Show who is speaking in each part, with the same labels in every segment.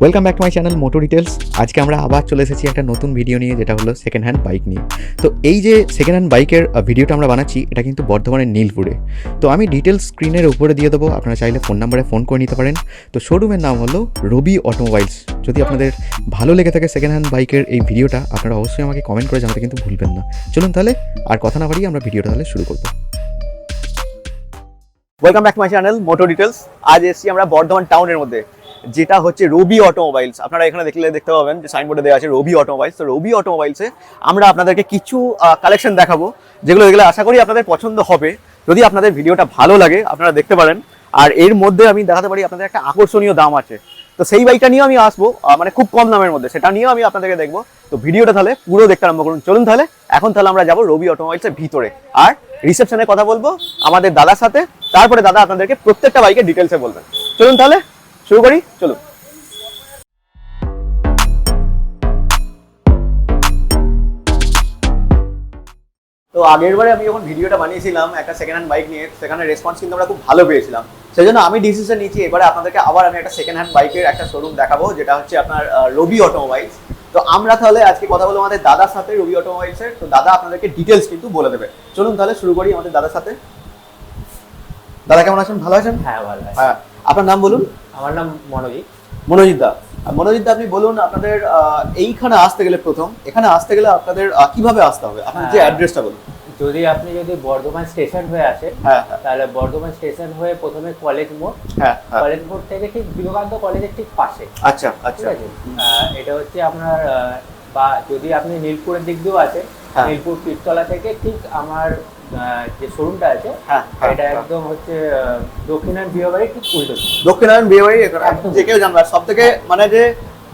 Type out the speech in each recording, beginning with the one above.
Speaker 1: Welcome back to my channel moto details আজকে আমরা আবার চলে এসেছি একটা নতুন ভিডিও নিয়ে, যেটা হলো সেকেন্ড হ্যান্ড বাইক নিয়ে। তো এই যে সেকেন্ড হ্যান্ড বাইকের ভিডিওটা আমরা বানাচ্ছি, এটা কিন্তু বর্ধমানের নীলপুরে। তো আমি ডিটেলস স্ক্রিনের উপরে দিয়ে দেবো, আপনারা চাইলে ফোন নাম্বারে ফোন করে নিতে পারেন। তো শোরুমের নাম হলো রবি অটোমোবাইলস যদি আপনাদের ভালো লেগে থাকে সেকেন্ড হ্যান্ড বাইকের এই ভিডিওটা আপনারা অবশ্যই আমাকে কমেন্ট করে জানাতে কিন্তু ভুলবেন না। চলুন তাহলে, আর কথা না বাড়িয়ে আমরা ভিডিওটা তাহলে শুরু করব।
Speaker 2: Welcome back my channel moto details আজ এসেছি আমরা বর্ধমান টাউনের মধ্যে। যেটা হচ্ছে রবি অটোমোবাইলস আপনারা এখানে দেখলে দেখতে পাবেন যে সাইনবোর্ডে দেওয়া আছে রবি অটোমোবাইলস তো রবি অটোমোবাইলসে আমরা আপনাদেরকে কিছু কালেকশন দেখাবো, যেগুলো দেখলে আশা করি আপনাদের পছন্দ হবে। যদি আপনাদের ভিডিওটা ভালো লাগে, আপনারা দেখতে পারেন। আর এর মধ্যে আমি দেখাতে পারি আপনাদের একটা আকর্ষণীয় দাম আছে। তো সেই বাইকটা নিয়েও আমি আসব মানে খুব কম দামের মধ্যে। সেটা নিয়েও আমি আপনাদেরকে দেখব। তো ভিডিওটা তাহলে পুরো দেখতে আরম্ভ করুন। চলুন তাহলে, এখন তাহলে আমরা যাব রবি অটোমোবাইলসের ভিতরে। আর রিসেপশনে কথা বলব আমাদের দাদার সাথে। তারপরে দাদা আপনাদেরকে প্রত্যেকটা বাইকের ডিটেলসে বলবেন। চলুন তাহলে শুরু করি? চলুন তো আগের বারে আমি যখন ভিডিওটা বানিয়েছিলাম একটা সেকেন্ড হ্যান্ড বাইক নিয়ে সেখানে রেসপন্স কিন্তু আমরা খুব ভালো পেয়েছিলাম। সেই জন্য আমি ডিসিশন নিয়েছি এবারে আপনাদেরকে আবার আমি একটা সেকেন্ড হ্যান্ড বাইকের একটা শোরুম দেখাবো যেটা হচ্ছে আপনার রবি অটোমোবাইলস তো আমরা তাহলে আজকে কথা বলব আমাদের দাদার সাথে রবি অটোমোবাইলসের তো দাদা আপনাদেরকে ডিটেলস কিন্তু বলে দেবে। চলুন তাহলে শুরু করি আমাদের দাদার সাথে। দাদা কেমন আছেন? ভালো আছেন?
Speaker 3: হ্যাঁ ভালো
Speaker 2: হ্যাঁ। আপনার নাম বলুন?
Speaker 3: আমার নাম মনোজিৎ।
Speaker 2: মনোজিৎ দা। মনোজিৎ দা আপনি বলুন আপনাদের এইখানে আসতে গেলে প্রথম এখানে আসতে গেলে আপনাদের কীভাবে আসতে হবে? আপনার যে। অ্যাড্রেসটা বলুন।
Speaker 3: যদি আপনি যদি বর্ধমান স্টেশন হয়ে আসেন
Speaker 2: হ্যাঁ হ্যাঁ।
Speaker 3: তাহলে বর্ধমান স্টেশন হয়ে প্রথমে কলেজ মোড়।
Speaker 2: হ্যাঁ
Speaker 3: কলেজ মোড় থেকে ঠিক বিবেকানন্দ কলেজের ঠিক পাশে।
Speaker 2: আচ্ছা আচ্ছা।
Speaker 3: আছে? এটা হচ্ছে আপনার বা যদি আপনি নীলপুরের দিক দিয়েও আছেন
Speaker 2: হ্যাঁ।
Speaker 3: নীলপুর পীরতলা থেকে ঠিক আমার যে শোরুমটা আছে
Speaker 2: হ্যাঁ হ্যাঁ,
Speaker 3: এটা
Speaker 2: হ্যাঁ।
Speaker 3: একদম হচ্ছে দক্ষিণায়ন বিয়েবাড়ির ঠিক উল্টো
Speaker 2: দক্ষিণায়ন বিয়েবাড়ি। যে কেউ জানবে সব থেকে মানে যে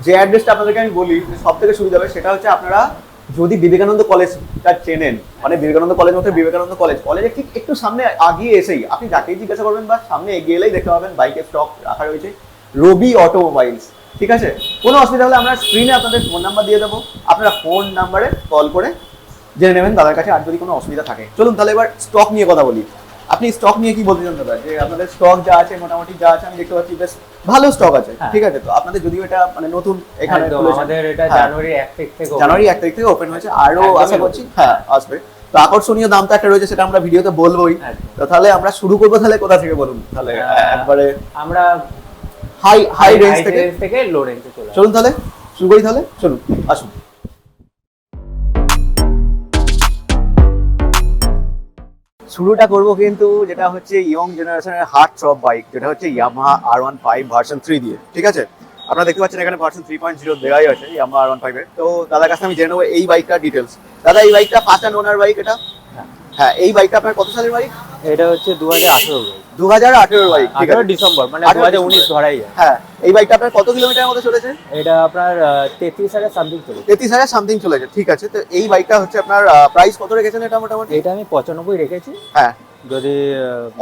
Speaker 2: যে অ্যাড্রেসটা আপনাদেরকে আমি বলি সব থেকে সুবিধা হবে সেটা হচ্ছে আপনারা যদি বিবেকানন্দ কলেজটা চেনেন মানে বিবেকানন্দ কলেজ মধ্যে বিবেকানন্দ কলেজ কলেজের ঠিক একটু সামনে আগিয়ে এসেই আপনি যাকেই জিজ্ঞাসা করবেন বা সামনে এগিয়ে এলেই দেখতে পাবেন বাইকের স্টক রাখা রয়েছে রবি অটোমোবাইলস ঠিক আছে কোনো অসুবিধা হলে আমরা স্ক্রিনে আপনাদের ফোন নাম্বার দিয়ে দেবো আপনারা ফোন নাম্বারে কল করে জেনে নেবেন দাদার কাছে আর যদি কোনো অসুবিধা থাকে। চলুন তাহলে এবার স্টক নিয়ে কথা বলি। আপনি স্টক নিয়ে কি বলতে চান দাদা? যে আপনাদের স্টক যা আছে মোটামুটি যা আছে আমি দেখতে পাচ্ছি বেশ ভালো স্টক আছে।
Speaker 3: হ্যাঁ।
Speaker 2: ঠিক আছে তো? আপনাদের যদিও এটা মানে নতুন এখানে
Speaker 3: আমাদের এটা
Speaker 2: হ্যাঁ।
Speaker 3: জানুয়ারি এক তারিখ থেকে
Speaker 2: জানুয়ারি এক তারিখ থেকে ওপেন হয়েছে।
Speaker 3: আরও
Speaker 2: আশা করছি হ্যাঁ আসবে। তো আকর্ষণীয় দাম তো একটা রয়েছে সেটা আমরা ভিডিওতে বলবোই। তো তাহলে আমরা শুরু করব তাহলে কোথা থেকে বলুন? তাহলে একবারে
Speaker 3: আমরা
Speaker 2: হাই হাই রেঞ্জ থেকে।
Speaker 3: লো রেঞ্জে।
Speaker 2: চলুন তাহলে শুরু করি তাহলে? চলুন আসুন। শুরুটা করব কিন্তু যেটা হচ্ছে ইয়ং জেনারেশনের হার্ট সব বাইক যেটা হচ্ছে Yamaha R one five version three দিয়ে, ঠিক আছে? আপনারা দেখতে পাচ্ছেন এখানে ভার্সন থ্রি পয়েন্ট জিরো দেওয়াই আছে ইয়ামাহা আর ওয়ান ফাইভের তো দাদার কাছে আমি জেনে নেব এই বাইকটা ডিটেলস দাদা, এই বাইকটা অ্যান্ড ওনার বাইক এটা? হ্যাঁ এই বাইকটা আপনার কত সালের বাইক?
Speaker 3: এটা হচ্ছে দু হাজার আঠেরো
Speaker 2: দু হাজার আঠেরোর বাইক
Speaker 3: আঠেরো ডিসেম্বর মানে
Speaker 2: 18
Speaker 3: দু হাজার উনিশ ধরাই যায়।
Speaker 2: হ্যাঁ এই বাইকটা আপনার কত কিলোমিটারের মধ্যে চলেছে?
Speaker 3: এটা আপনার তেত্রিশ হাজার সামথিং
Speaker 2: তেত্রিশ হাজার সামথিং চলেছে ঠিক আছে। তো এই বাইকটা হচ্ছে আপনার প্রাইস কত রেখেছেন এটা মোটামুটি?
Speaker 3: এটা আমি পঁচানব্বই রেখেছি।
Speaker 2: হ্যাঁ।
Speaker 3: যদি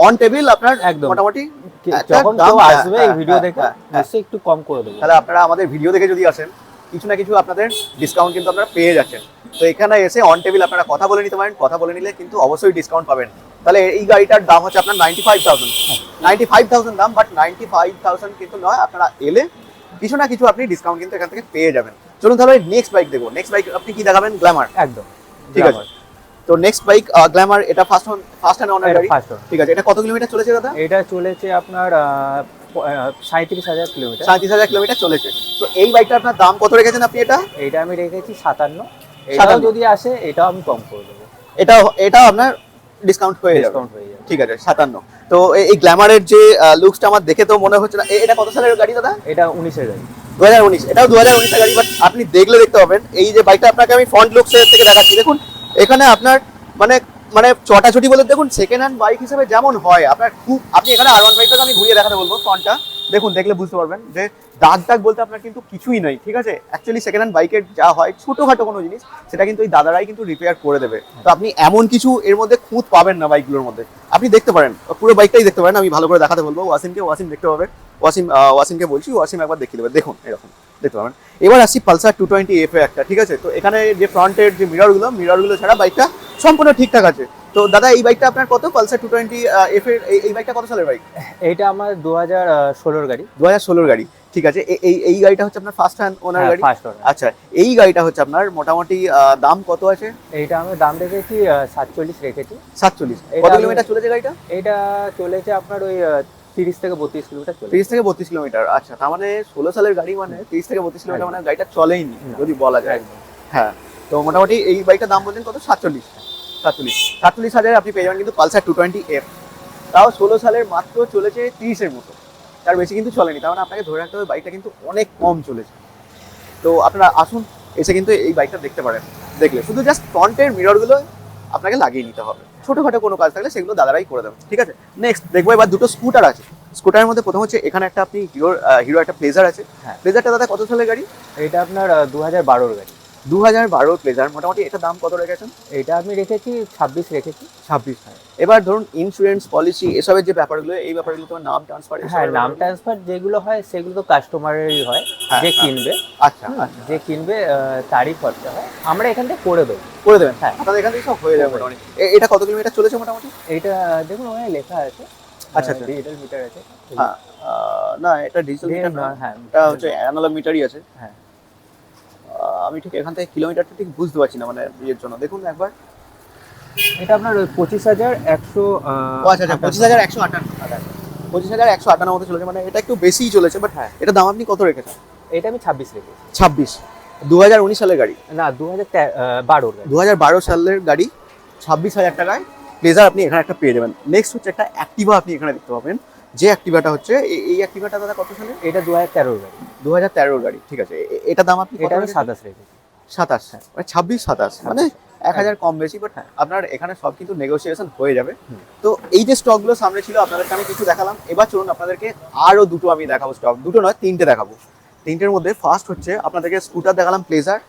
Speaker 2: অন টেবিল আপনার
Speaker 3: একদম।
Speaker 2: মোটামুটি?
Speaker 3: আহ,
Speaker 2: একটা
Speaker 3: যখন কেউ আসবে এই ভিডিও
Speaker 2: হ্যাঁ,
Speaker 3: দেখে
Speaker 2: হ্যাঁ, হ্যাঁ।
Speaker 3: নিশ্চয়ই একটু কম করে দেবো।
Speaker 2: তাহলে আপনারা আমাদের ভিডিও দেখে যদি আসেন কিছু না কিছু আপনাদের ডিসকাউন্ট কিন্তু আপনারা পেয়ে যাচ্ছেন। তো এখানে এসে অন টেবিল আপনারা কথা বলে নিতে পারেন কথা বলে নিলে কিন্তু অবশ্যই ডিসকাউন্ট পাবেন। তাহলে এই গাড়িটার দাম হচ্ছে আপনার ninety five thousand ninety five thousand দাম বাট নাইনটি ফাইভ থাউজেন্ড কিন্তু নয় আপনারা এলে কিছু না কিছু আপনি ডিসকাউন্ট কিন্তু এখান থেকে পেয়ে যাবেন। চলুন তাহলে নেক্সট বাইক দেখব। নেক্সট বাইক আপনি কি দেখাবেন? গ্ল্যামার
Speaker 3: একদম।
Speaker 2: ঠিক আছে। তো নেক্সট বাইক গ্ল্যামার এটা ফার্স্ট ফার্স্ট হ্যান্ড অনার গাড়ি?
Speaker 3: ফার্স্ট
Speaker 2: ঠিক আছে। এটা কত কিলোমিটার চলেছে দাদা?
Speaker 3: এটা চলেছে আপনার সাঁত্রিশ হাজার কিলোমিটার।
Speaker 2: সাঁত্রিশ হাজার কিলোমিটার চলেছে। তো এই বাইকটা আপনার দাম কত রেখেছেন আপনি এটা?
Speaker 3: এটা আমি রেখেছি সাতান্ন। এটাও যদি আসে এটাও আমি কম করে দেবো।
Speaker 2: এটা এটা আপনার ডিসকাউন্ট হয়ে যাবে।
Speaker 3: ডিসকাউন্ট হয়ে যাবে।
Speaker 2: ঠিক আছে সাতান্ন। তো এই- গ্ল্যামারের যে লুকসটা আমার দেখে তো মনে হচ্ছে না। এটা কত সালের গাড়ি দাদা?
Speaker 3: এটা উনিশের গাড়ি।
Speaker 2: দু হাজার উনিশ। এটাও দু হাজার উনিশের গাড়ি বাট আপনি দেখলে দেখতে পাবেন। এই যে বাইকটা আপনাকে আমি ফ্রন্ট লুকস থেকে দেখাচ্ছি। দেখুন এখানে আপনার মানে মানে চটাচটি বলে দেখুন সেকেন্ড হ্যান্ড বাইক হিসেবে যেমন হয় আপনার খুব আপনি এখানে আর ওয়ান বাইকটাকে আমি ঘুরিয়ে দেখাতে বলব ফ্রন্টটা দেখুন, দেখলে বুঝতে পারবেন যে দাগ দাগ বলতে আপনার কিন্তু কিছুই নাই, ঠিক আছে? অ্যাকচুয়ালি সেকেন্ড হ্যান্ড বাইকের যা হয়, ছোটোখাটো কোনো জিনিস, সেটা কিন্তু ওই দাদারাই কিন্তু রিপেয়ার করে দেবে। তো আপনি এমন কিছু এর মধ্যে খুঁত পাবেন না বাইকগুলোর মধ্যে। আপনি দেখতে পারেন, পুরো বাইকটাই দেখতে পারেন, আমি ভালো করে দেখাতে বলব। ওয়াসিমকে, ওয়াসিম দেখতে পাবে। ওয়াসিম ওয়াসিমকে বলছি, ওয়াসিম একবার দেখিয়ে দেবে। দেখুন, এরকম, দেখতে পাবেন। এবার আসছি পালসার টু টোয়েন্টি এফ একটা, ঠিক আছে? তো এখানে যে ফ্রন্টের যে মিররগুলো মিররগুলো ছাড়া বাইকটা সম্পূর্ণ ঠিকঠাক আছে। তো দাদা এই বাইকটা আপনার কত? পালসার টু টোয়েন্টি এফ এর এই- বাইকটা কত সালের বাইক
Speaker 3: এইটা আমার দু হাজার ষোলোর গাড়ি।
Speaker 2: দু হাজার ষোলোর গাড়ি। ঠিক আছে এই এই গাড়িটা হচ্ছে আপনার ফার্স্ট হ্যান্ড ওনার গাড়ি? আচ্ছা এই গাড়িটা হচ্ছে আপনার মোটামুটি দাম কত আছে?
Speaker 3: এইটা আমি দাম রেখেছি সাতচল্লিশ রেখেছি।
Speaker 2: সাতচল্লিশ।
Speaker 3: এটা
Speaker 2: কত কিলোমিটার চলেছে গাড়িটা?
Speaker 3: এইটা চলেছে আপনার ওই তিরিশ থেকে বত্রিশ কিলোমিটার
Speaker 2: তিরিশ থেকে বত্রিশ কিলোমিটার। আচ্ছা তার মানে ষোলো সালের গাড়ি মানে তিরিশ থেকে বত্রিশ কিলোমিটার মানে গাড়িটা চলেইনি
Speaker 3: না।
Speaker 2: যদি বলা যায়। হ্যাঁ তো মোটামুটি এই বাইকটার দাম বলছেন কত? সাতচল্লিশ। সাতচল্লিশ। সাতচল্লিশ হাজারে আপনি পেয়ে যাবেন কিন্তু পালসার টু টোয়েন্টি এফ তাও ষোলো সালের মাত্র চলেছে তিরিশের মতো। তার বেশি কিন্তু চলেনি তার মানে আপনাকে ধরে রাখতে হবে বাইকটা কিন্তু অনেক কম চলেছে। তো আপনারা আসুন এসে কিন্তু এই বাইকটা দেখতে পারেন। দেখলে শুধু জাস্ট ফ্রন্টের মিররগুলো আপনাকে লাগিয়ে নিতে হবে। ছোটোখাটো কোনো কাজ থাকলে সেগুলো দাদারাই করে দেবেন ঠিক আছে? নেক্সট দেখব এবার দুটো স্কুটার আছে। স্কুটারের মধ্যে প্রথম হচ্ছে এখানে একটা আপনি হিরোর হিরো একটা প্লেজার আছে।
Speaker 3: হ্যাঁ।
Speaker 2: প্লেজারটা দাদা কত সালের গাড়ি?
Speaker 3: এইটা আপনার দু হাজার বারোর গাড়ি।
Speaker 2: দু হাজার বারো প্লেজার মোটামুটি এটা দাম কত রেখেছেন?
Speaker 3: এইটা আমি রেখেছি ছাব্বিশ রেখেছি।
Speaker 2: ছাব্বিশ এবার ধরুন ইন্স্যুরেন্স পলিসি এসবের যে ব্যাপারগুলো এই ব্যাপারগুলো তোমার নাম ট্রান্সফার
Speaker 3: হ্যাঁ নাম ট্রান্সফার যেগুলো হয় সেগুলো তো কাস্টমারেরই হয়
Speaker 2: হ্যাঁ,
Speaker 3: যে
Speaker 2: হ্যাঁ।
Speaker 3: কিনবে।
Speaker 2: আচ্ছা আচ্ছা।
Speaker 3: যে কিনবে তারই খরচা হয়। আমরা এখান থেকে করে দেবো।
Speaker 2: করে দেবেন?
Speaker 3: হ্যাঁ।
Speaker 2: আপনাদের এখান থেকে সব হয়ে যাবে মোটামুটি। এটা কত কিলোমিটার চলেছে মোটামুটি?
Speaker 3: এইটা দেখুন ওখানে লেখা আছে।
Speaker 2: আচ্ছা, আচ্ছা।
Speaker 3: ডিজিটাল মিটার আছে।
Speaker 2: হ্যাঁ না এটা ডিজিটাল মিটার
Speaker 3: না, হ্যাঁ।
Speaker 2: এটা হচ্ছে অ্যানালগ মিটারই আছে।
Speaker 3: হ্যাঁ।
Speaker 2: আমি ঠিক এখান থেকে কিলোমিটারটা ঠিক বুঝতে পারছি না মানে ইয়ের জন্য। দেখুন একবার।
Speaker 3: এটা আপনার পঁচিশ হাজার একশো
Speaker 2: আচ্ছা আচ্ছা পঁচিশ হাজার একশো আটান্ন। পঁচিশ হাজার একশো আটান্ন মতো চলেছে মানে এটা একটু বেশিই চলেছে বাট
Speaker 3: হ্যাঁ।
Speaker 2: এটা দাম আপনি কত রেখেছেন?
Speaker 3: এটা আমি ছাব্বিশ রেখেছি।
Speaker 2: ছাব্বিশ। দু হাজার উনিশ সালের গাড়ি?
Speaker 3: না দু হাজার গাড়ি।
Speaker 2: দু হাজার বারো সালের গাড়ি ছাব্বিশ হাজার টাকায়। প্লেজার আপনি এখানে একটা পেয়ে যাবেন। নেক্সট হচ্ছে একটা অ্যাক্টিভা আপনি এখানে দেখতে পাবেন। যে অ্যাক্টিভাটা হচ্ছে এই- অ্যাক্টিভাটা দাদা কত সালে?
Speaker 3: এটা দু হাজার তেরোর গাড়ি।
Speaker 2: দু হাজার তেরোর গাড়ি ঠিক আছে। এটা দাম আপনি
Speaker 3: এটা সাতাশ রেখেছি
Speaker 2: সাতাশ মানে ছাব্বিশ সাতাশ। মানে এক হাজার কম বেশি বাট
Speaker 3: হ্যাঁ।
Speaker 2: আপনার এখানে সব কিন্তু নেগোসিয়েশন হয়ে যাবে। তো এই যে স্টকগুলো সামনে ছিল আপনাদেরকে আমি কিছু দেখালাম। এবার চলুন আপনাদেরকে আরও দুটো আমি দেখাবো স্টক দুটো নয় তিনটে দেখাবো। তিনটের মধ্যে ফার্স্ট হচ্ছে আপনাদেরকে স্কুটার দেখালাম প্লেজার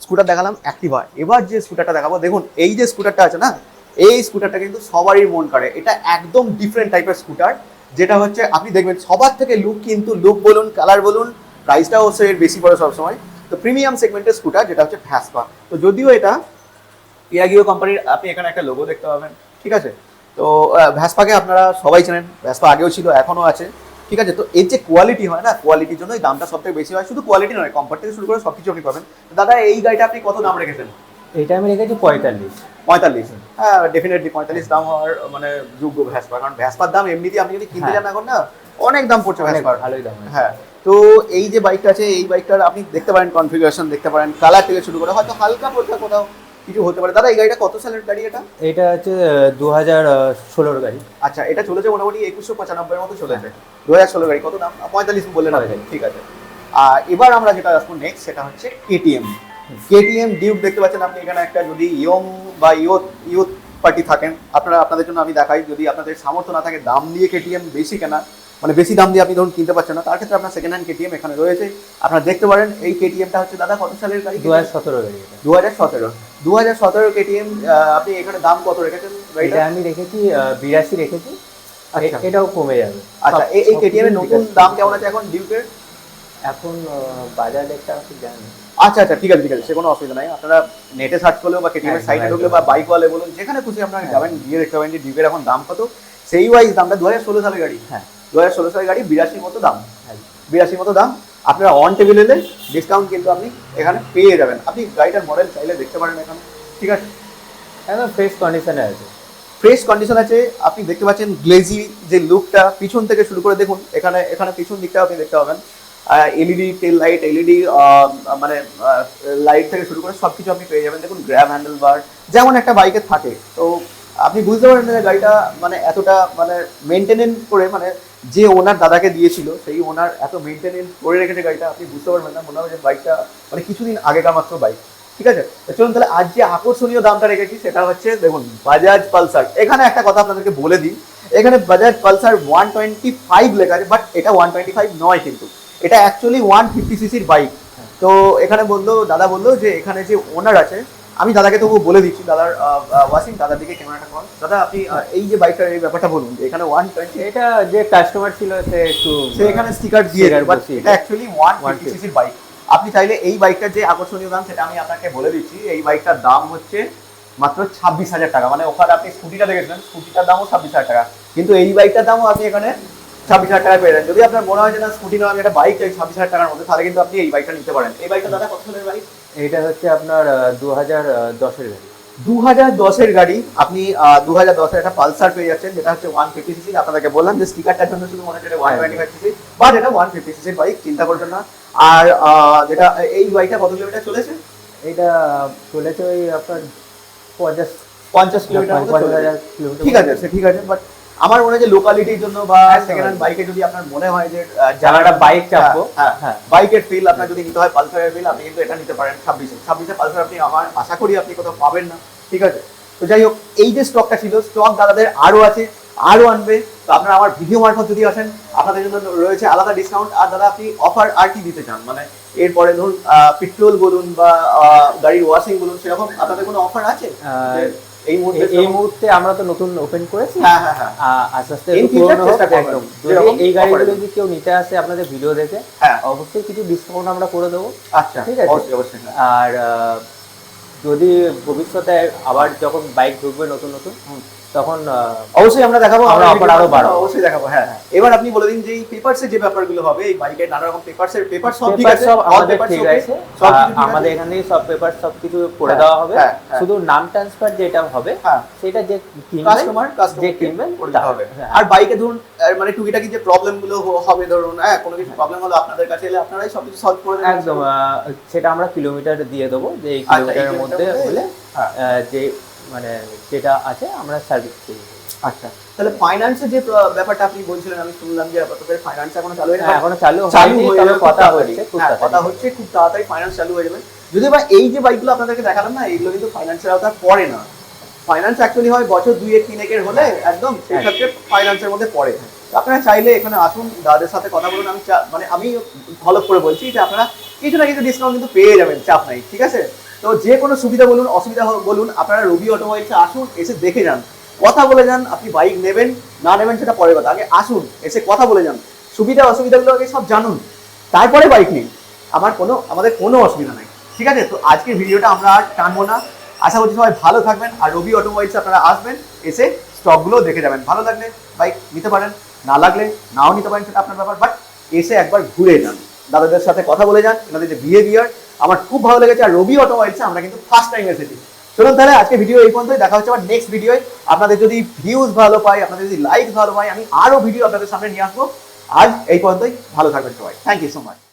Speaker 2: স্কুটার দেখালাম অ্যাক্টিভা এবার যে স্কুটারটা দেখাবো দেখুন এই যে স্কুটারটা আছে না এই স্কুটারটা কিন্তু সবারই মন করে এটা একদম ডিফারেন্ট টাইপের স্কুটার যেটা হচ্ছে, আপনি দেখবেন সবার থেকে লুক কিন্তু লুক বলুন কালার বলুন প্রাইসটাও হচ্ছে এর বেশি পড়ে সবসময়। তো প্রিমিয়াম সেগমেন্টের স্কুটার যেটা হচ্ছে ভ্যাসপা তো যদিও এটা ইয়াগিও কোম্পানির আপনি এখানে একটা লোগো দেখতে পাবেন, ঠিক আছে? তো ভ্যাসপাকে আপনারা সবাই চেনেন। ভ্যাসপা আগেও ছিল, এখনও আছে, ঠিক আছে? তো এর যে কোয়ালিটি হয় না কোয়ালিটির জন্যই দামটা সব বেশি হয়। শুধু কোয়ালিটি নয় কমফর্ট থেকে শুরু করে সব কিছু আপনি পাবেন। দাদা, এই গাড়িটা আপনি কত দাম রেখেছেন?
Speaker 3: এটা আমি রেখেছি পঁয়তাল্লিশ।
Speaker 2: পঁয়তাল্লিশ। হ্যাঁ ডেফিনেটলি পঁয়তাল্লিশ দাম হওয়ার মানে যোগ্য ভ্যাসপা কারণ ভ্যাসপার দাম এমনিতেই আপনি যদি কিনতে
Speaker 3: হ্যাঁ।
Speaker 2: যান এখন না অনেক দাম পড়ছে ভ্যাসপার
Speaker 3: ভালোই দাম
Speaker 2: হ্যাঁ তো এই যে বাইকটা আছে এই বাইকটার আপনি দেখতে পারেন কনফিগারেশন দেখতে পারেন কালার থেকে শুরু করে হয়তো হালকা পড়তে কোথাও কিছু হতে পারে। দাদা এই গাড়িটা কত সালের গাড়ি এটা?
Speaker 3: এটা হচ্ছে দু হাজার ষোলোর গাড়ি।
Speaker 2: আচ্ছা এটা চলেছে মোটামুটি একুশশো পঁচানব্বই মতো চলেছে। দু হাজার ষোলো গাড়ি কত দাম? পঁয়তাল্লিশ বললেন। ঠিক আছে। আর এবার আমরা যেটা আসব নেক্সট সেটা হচ্ছে কেটিএম কেটিএম ডিউক দেখতে পাচ্ছেন আপনি এখানে একটা যদি ইয়ং বা ইয়ুথ ইয়ুথ পার্টি থাকেন আপনারা আপনাদের জন্য আমি দেখাই যদি আপনাদের সামর্থ্য না থাকে দাম দিয়ে কেটিএম বেশি কেনা মানে বেশি দাম দিয়ে আপনি ধরুন কিনতে পারছেন না তার ক্ষেত্রে আপনার সেকেন্ড হ্যান্ড কেটিএম এখানে রয়েছে। আপনারা দেখতে পারেন এই কেটিএমটা হচ্ছে দাদা কত সালের গাড়ি
Speaker 3: দু হাজার সতেরো
Speaker 2: দু হাজার সতেরো। দু হাজার সতেরো কেটিএম আপনি এখানে দাম কত রেখেছেন?
Speaker 3: এটা আমি রেখেছি বিরাশি রেখেছি।
Speaker 2: আচ্ছা।
Speaker 3: এটাও কমে যাবে।
Speaker 2: আচ্ছা এই কেটিএম এর নতুন দাম কেমন আছে এখন ডিউকের?
Speaker 3: এখন বাজার আমি জানি।
Speaker 2: আচ্ছা আচ্ছা ঠিক আছে ঠিক আছে সে কোনো অসুবিধা নাই। আপনারা নেটে সার্চ করলেও বা কেটিএম এর
Speaker 3: একদম,
Speaker 2: সাইটে ঢুকলে বা বাইক ওয়ালে বলুন যেখানে খুশি আপনারা
Speaker 3: হ্যাঁ।
Speaker 2: যাবেন গিয়ে দেখতে পাবেন যে ডিউকের এখন দাম কত। সেই ওয়াইজ দামটা দু হাজার ষোলো সালের গাড়ি।
Speaker 3: হ্যাঁ।
Speaker 2: দু হাজার ষোলো সালের গাড়ি বিরাশি মতো দাম।
Speaker 3: হ্যাঁ।
Speaker 2: বিরাশি মতো দাম। আপনারা অন টেবিল এলে ডিসকাউন্ট কিন্তু আপনি এখানে পেয়ে যাবেন। আপনি গাড়িটার মডেল চাইলে দেখতে পারেন এখানে। ঠিক আছে?
Speaker 3: একদম ফ্রেশ কন্ডিশনে আছে।
Speaker 2: ফ্রেশ কন্ডিশন আছে। আপনি দেখতে পাচ্ছেন গ্লেজি যে লুকটা পিছন থেকে শুরু করে দেখুন এখানে এখানে পিছন দিকটা আপনি দেখতে পাবেন। এলইডি টেল লাইট এলইডি মানে লাইট থেকে শুরু করে সব কিছু আপনি পেয়ে যাবেন। দেখুন গ্র্যাব হ্যান্ডেল বার যেমন একটা বাইকে থাকে। তো আপনি বুঝতে পারেন যে গাড়িটা মানে এতটা মানে মেনটেনেন্স করে মানে যে ওনার দাদাকে দিয়েছিল, সেই ওনার এত মেনটেনেন্স করে রেখেছে গাড়িটা, আপনি বুঝতে পারবেন না, মনে হবে যে বাইকটা মানে কিছুদিন আগেকার মাত্র বাইক ঠিক আছে? চলুন তাহলে আজ যে আকর্ষণীয় দামটা রেখেছি, সেটা হচ্ছে, দেখুন বাজাজ পালসার এখানে একটা কথা আপনাদেরকে বলে দিই। এখানে Bajaj Pulsar one twenty five লেখা আছে বাট এটা ওয়ান টোয়েন্টি ফাইভ নয় কিন্তু। এটা অ্যাকচুয়ালি ওয়ান ফিফটি সিসির বাইক তো এখানে বলল দাদা বলল যে এখানে যে ওনার আছে আমি দাদাকে তবু বলে দিচ্ছি দাদার ওয়াসিম দাদার দিকে ক্যামেরাটা কর। দাদা আপনি এই যে বাইকটার এই ব্যাপারটা বলুন যে এখানে ওয়ান টোয়েন্টি
Speaker 3: এটা যে কাস্টমার ছিল সে একটু
Speaker 2: সে এখানে স্টিকার দিয়ে বাট এটা অ্যাকচুয়ালি ওয়ান
Speaker 3: 150
Speaker 2: ফিফটি সিসির বাইক আপনি চাইলে এই বাইকটার যে আকর্ষণীয় দাম সেটা আমি আপনাকে বলে দিচ্ছি। এই বাইকটার দাম হচ্ছে মাত্র ছাব্বিশ হাজার টাকা। মানে ওখানে আপনি স্কুটিটা দেখেছিলেন স্কুটিটার দামও ছাব্বিশ হাজার টাকা। কিন্তু এই বাইকটার দামও আপনি এখানে ছাব্বিশ হাজার টাকা পেয়ে যদি আপনার মনে হয় যে না স্কুটি না আমি একটা বাইক চাই ছাব্বিশ হাজার টাকার মধ্যে তাহলে কিন্তু আপনি এই বাইকটা নিতে পারেন। এই বাইকটা দাদা কত সালের বাইক
Speaker 3: এইটা হচ্ছে আপনার দু হাজার দশের গাড়ি।
Speaker 2: দু হাজার দশের গাড়ি? আপনি দু হাজার দশের একটা পালসার পেয়ে যাচ্ছেন যেটা হচ্ছে ওয়ান ফিফটি সিসি আপনাদেরকে বললাম যে স্টিকারটার জন্য শুধু মনে হচ্ছে one twenty five CC but এটা ওয়ান ফিফটি সিসির বাইক চিন্তা করবেন না। আর যেটা এই বাইকটা কত কিলোমিটার চলেছে?
Speaker 3: এইটা চলেছে ওই আপনার পঞ্চাশ
Speaker 2: পঞ্চাশ কিলোমিটার ঠিক আছে ঠিক আছে বাট আমার মনে হয় যে লোকালিটির জন্য বা সেকেন্ড হ্যান্ড বাইকে যদি আপনার মনে হয় যে
Speaker 3: যারা বাইক চাপবো
Speaker 2: হ্যাঁ
Speaker 3: হ্যাঁ।
Speaker 2: বাইকের ফিল আপনার যদি নিতে হয় পালসারের ফিল আপনি কিন্তু এটা নিতে পারেন ছাব্বিশে। ছাব্বিশে পালসার আপনি আমার আশা করি আপনি কোথাও পাবেন না। ঠিক আছে? তো যাই হোক এই যে স্টকটা ছিল স্টক দাদাদের আরও আছে আরও আনবে। তো আপনারা আমার ভিডিও মারফত যদি আসেন আপনাদের জন্য রয়েছে আলাদা ডিসকাউন্ট আর দাদা আপনি অফার আর কি দিতে চান? মানে এরপরে ধরুন পেট্রোল বলুন বা গাড়ির ওয়াশিং বলুন সেরকম আপনাদের কোনো অফার আছে? এই মুহূর্তে
Speaker 3: এই- মুহূর্তে আমরা তো নতুন ওপেন করেছি।
Speaker 2: হ্যাঁ হ্যাঁ হ্যাঁ।
Speaker 3: আস্তে আস্তে। একদম। এই গাড়িগুলো যদি কেউ নিতে আসে আপনাদের ভিডিও দেখে
Speaker 2: হ্যাঁ।
Speaker 3: অবশ্যই কিছু ডিসকাউন্ট আমরা করে দেবো।
Speaker 2: আচ্ছা
Speaker 3: ঠিক আছে। আর যদি ভবিষ্যতে আবার যখন বাইক ঢুকবে নতুন নতুন। তখন
Speaker 2: অবশ্যই আমরা দেখাবো
Speaker 3: আমরা offer আরও বাড়াবো।
Speaker 2: অবশ্যই দেখাবো হ্যাঁ এবার আপনি বলে দিন যে এই পেপারসের যে ব্যাপারগুলো হবে এই বাইকের নানা রকম পেপারসের পেপার সব ঠিক আছে
Speaker 3: সব আমাদের ঠিক আছে আমাদের
Speaker 2: আছে?
Speaker 3: এখানেই সব পেপার সব কিছু করে
Speaker 2: হ্যাঁ,
Speaker 3: দেওয়া হবে
Speaker 2: হ্যাঁ, হ্যাঁ।
Speaker 3: শুধু নাম ট্রান্সফার যেটা হবে
Speaker 2: হ্যাঁ
Speaker 3: সেটা যে
Speaker 2: কাস্টমার
Speaker 3: যে কিনবেন তার-
Speaker 2: হবে
Speaker 3: হ্যাঁ।
Speaker 2: আর বাইকে ধরুন মানে টুকিটাকি যে প্রবলেমগুলো হবে ধরুন হ্যাঁ কোনো কিছু প্রবলেম হলো আপনাদের কাছে এলে আপনারাই সব কিছু সলভ করে দেবেন
Speaker 3: একদম সেটা আমরা কিলোমিটার দিয়ে দেবো যে এই
Speaker 2: আচ্ছা,
Speaker 3: কিলোমিটারের মধ্যে হলে
Speaker 2: হ্যাঁ।
Speaker 3: যে মানে যেটা আছে আমরা সার্ভিস দিই।
Speaker 2: আচ্ছা তাহলে ফাইন্যান্সের যে ব্যাপারটা আপনি বলছিলেন আমি শুনলাম যে আপনাদের ফাইন্যান্স এখনও চালু হয়নি।
Speaker 3: হ্যাঁ, এখনও চালু
Speaker 2: চালু হয়ে যাবে
Speaker 3: কথা
Speaker 2: তাড়াতাড়ি।
Speaker 3: হচ্ছে
Speaker 2: হ্যাঁ, কথা হচ্ছে। খুব তাড়াতাড়ি ফাইন্যান্স চালু হয়ে যাবে। যদি বা এই যে বাইকগুলো আপনাদেরকে দেখালাম না এইগুলো কিন্তু ফাইন্যান্সের আওতা পড়ে না। ফাইন্যান্স অ্যাকচুয়ালি হয় বছর দুই তিন একের হলে একদম সেই
Speaker 3: হ্যাঁ।
Speaker 2: ক্ষেত্রে ফাইন্যান্সের মধ্যে পড়ে। আপনারা চাইলে এখানে আসুন দাদাদের সাথে কথা বলুন। আমি মানে আমি ফলো করে বলছি যে আপনারা কিছু না কিছু ডিসকাউন্ট কিন্তু পেয়ে যাবেন চাপ নাই ঠিক আছে? তো যে কোনো সুবিধা বলুন, অসুবিধা বলুন, আপনারা রবি অটোমোবাইলসে আসুন, এসে দেখে যান। কথা বলে যান, আপনি বাইক নেবেন, না নেবেন সেটা পরের কথা। আগে আসুন, এসে কথা বলে যান। সুবিধা, অসুবিধাগুলো আগে সব জানুন। তারপরে বাইক নিন। আমার কোনো, আমাদের কোনো অসুবিধা নেই। ঠিক আছে? তো আজকের ভিডিওটা আমরা আর টানবো না। আশা করছি সবাই ভালো থাকবেন। আর রবি অটোমোবাইলসে আপনারা আসবেন, এসে স্টকগুলো দেখে যাবেন। ভালো লাগলে বাইক নিতে পারেন, না লাগলে নাও নিতে পারেন, সেটা আপনার ব্যাপার। বাট এসে একবার ঘুরে যান। দাদাদের সাথে কথা বলে যান, এনাদের যে বিহেভিয়ার আমার খুব ভালো লেগেছে আর রবি অটোমোবাইলসে আমরা কিন্তু ফার্স্ট টাইম এসেছি। চলুন তাহলে আজকে ভিডিও এই পর্যন্তই, দেখা হচ্ছে আমার নেক্সট ভিডিওয় আপনাদের যদি ভিউজ ভালো পাই, আপনাদের যদি লাইক ভালো পাই, আমি আরও ভিডিও আপনাদের সামনে নিয়ে আসব। আজ এই পর্যন্তই, ভালো থাকবেন সবাই। Thank you so much